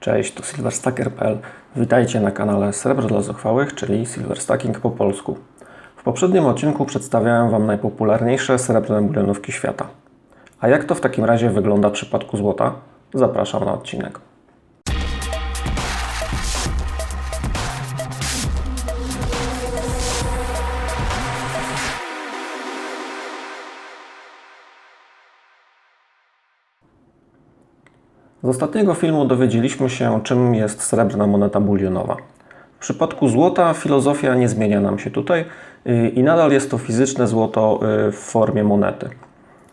Cześć, tu silverstacker.pl. Witajcie na kanale Srebro dla Zuchwałych, czyli Silverstacking po polsku. W poprzednim odcinku przedstawiałem Wam najpopularniejsze srebrne bulionówki świata. A jak to w takim razie wygląda w przypadku złota? Zapraszam na odcinek. Z ostatniego filmu dowiedzieliśmy się, czym jest srebrna moneta bulionowa. W przypadku złota filozofia nie zmienia nam się tutaj yy, i nadal jest to fizyczne złoto yy, w formie monety.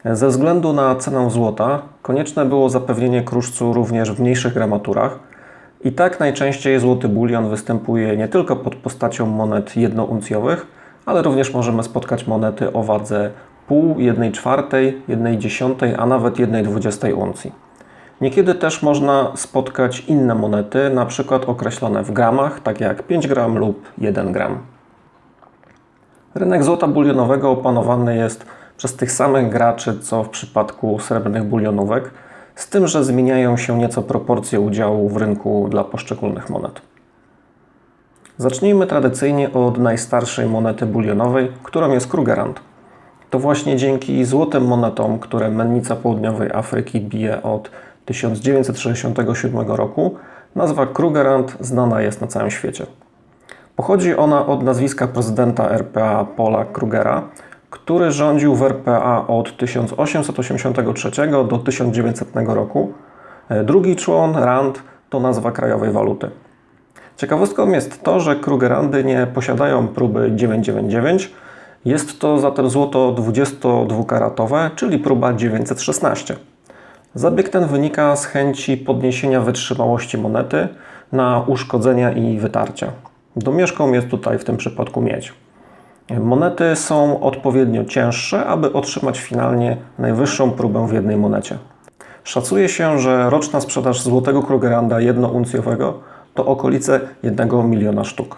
Ze względu na cenę złota konieczne było zapewnienie kruszcu również w mniejszych gramaturach i tak najczęściej złoty bulion występuje nie tylko pod postacią monet jednouncjowych, ale również możemy spotkać monety o wadze pół, jednej czwartej, jednej dziesiątej, a nawet jednej dwudziestej uncji. Niekiedy też można spotkać inne monety, na przykład określone w gramach, takie jak 5 gram lub 1 gram. Rynek złota bulionowego opanowany jest przez tych samych graczy, co w przypadku srebrnych bulionówek, z tym, że zmieniają się nieco proporcje udziału w rynku dla poszczególnych monet. Zacznijmy tradycyjnie od najstarszej monety bulionowej, którą jest Krugerrand. To właśnie dzięki złotym monetom, które mennica południowej Afryki bije od 1967 roku, nazwa Krugerrand znana jest na całym świecie. Pochodzi ona od nazwiska prezydenta RPA Paula Krugera, który rządził w RPA od 1883 do 1900 roku. Drugi człon Rand to nazwa krajowej waluty. Ciekawostką jest to, że Krugerandy nie posiadają próby 999. Jest to zatem złoto 22-karatowe, czyli próba 916. Zabieg ten wynika z chęci podniesienia wytrzymałości monety na uszkodzenia i wytarcia. Domieszką jest tutaj w tym przypadku miedź. Monety są odpowiednio cięższe, aby otrzymać finalnie najwyższą próbę w jednej monecie. Szacuje się, że roczna sprzedaż złotego Krugerranda jednouncjowego to okolice 1 miliona sztuk.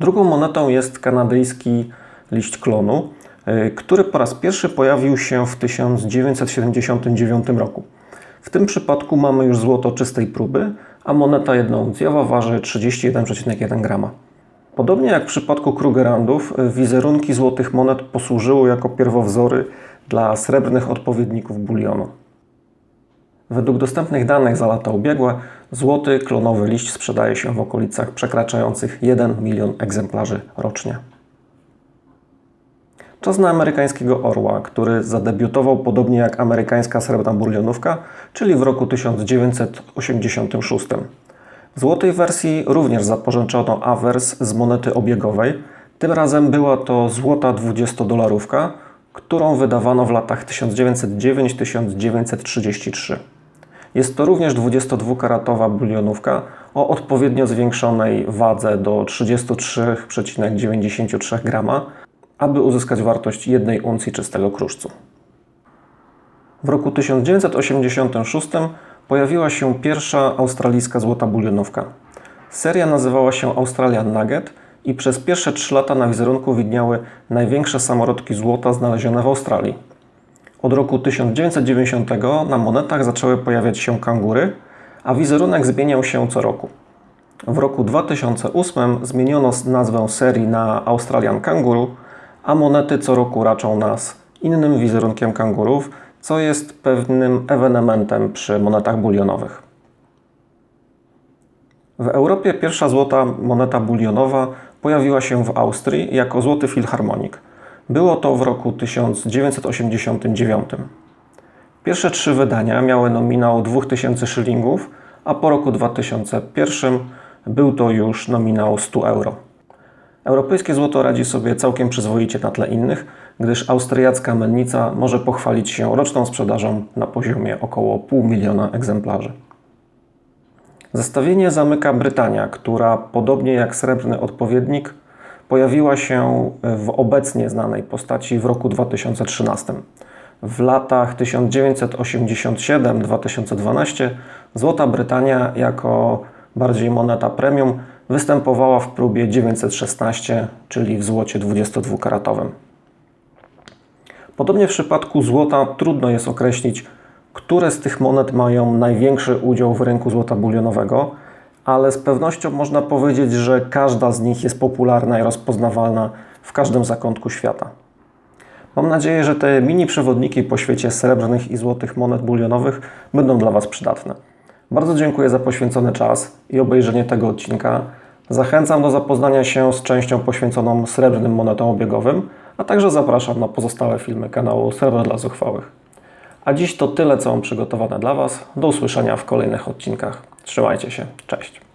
Drugą monetą jest kanadyjski liść klonu, który po raz pierwszy pojawił się w 1979 roku. W tym przypadku mamy już złoto czystej próby, a moneta jednouncjowa waży 31,1 grama. Podobnie jak w przypadku Krugerrandów, wizerunki złotych monet posłużyły jako pierwowzory dla srebrnych odpowiedników bulionu. Według dostępnych danych za lata ubiegłe, złoty klonowy liść sprzedaje się w okolicach przekraczających 1 milion egzemplarzy rocznie. Czas na amerykańskiego orła, który zadebiutował podobnie jak amerykańska srebrna bulionówka, czyli w roku 1986. W złotej wersji również zapożyczono awers z monety obiegowej. Tym razem była to złota 20-dolarówka, którą wydawano w latach 1909-1933. Jest to również 22-karatowa bulionówka o odpowiednio zwiększonej wadze do 33,93 grama, aby uzyskać wartość jednej uncji czystego kruszcu. W roku 1986 pojawiła się pierwsza australijska złota bulionówka. Seria nazywała się Australian Nugget i przez pierwsze 3 lata na wizerunku widniały największe samorodki złota znalezione w Australii. Od roku 1990 na monetach zaczęły pojawiać się kangury, a wizerunek zmieniał się co roku. W roku 2008 zmieniono nazwę serii na Australian Kanguru, a monety co roku raczą nas innym wizerunkiem kangurów, co jest pewnym ewenementem przy monetach bulionowych. W Europie pierwsza złota moneta bulionowa pojawiła się w Austrii jako złoty filharmonik. Było to w roku 1989. Pierwsze trzy wydania miały nominał 2000 szylingów, a po roku 2001 był to już nominał 100 euro. Europejskie złoto radzi sobie całkiem przyzwoicie na tle innych, gdyż austriacka mennica może pochwalić się roczną sprzedażą na poziomie około pół miliona egzemplarzy. Zestawienie zamyka Brytania, która podobnie jak srebrny odpowiednik pojawiła się w obecnie znanej postaci w roku 2013. W latach 1987-2012 Złota Brytania jako bardziej moneta premium występowała w próbie 916, czyli w złocie 22-karatowym. Podobnie w przypadku złota trudno jest określić które z tych monet mają największy udział w rynku złota bulionowego, ale z pewnością można powiedzieć, że każda z nich jest popularna i rozpoznawalna w każdym zakątku świata. Mam nadzieję, że te mini przewodniki po świecie srebrnych i złotych monet bulionowych będą dla Was przydatne. Bardzo dziękuję za poświęcony czas i obejrzenie tego odcinka. Zachęcam do zapoznania się z częścią poświęconą srebrnym monetom obiegowym, a także zapraszam na pozostałe filmy kanału Srebro dla Zuchwałych. A dziś to tyle, co mam przygotowane dla Was. Do usłyszenia w kolejnych odcinkach. Trzymajcie się. Cześć.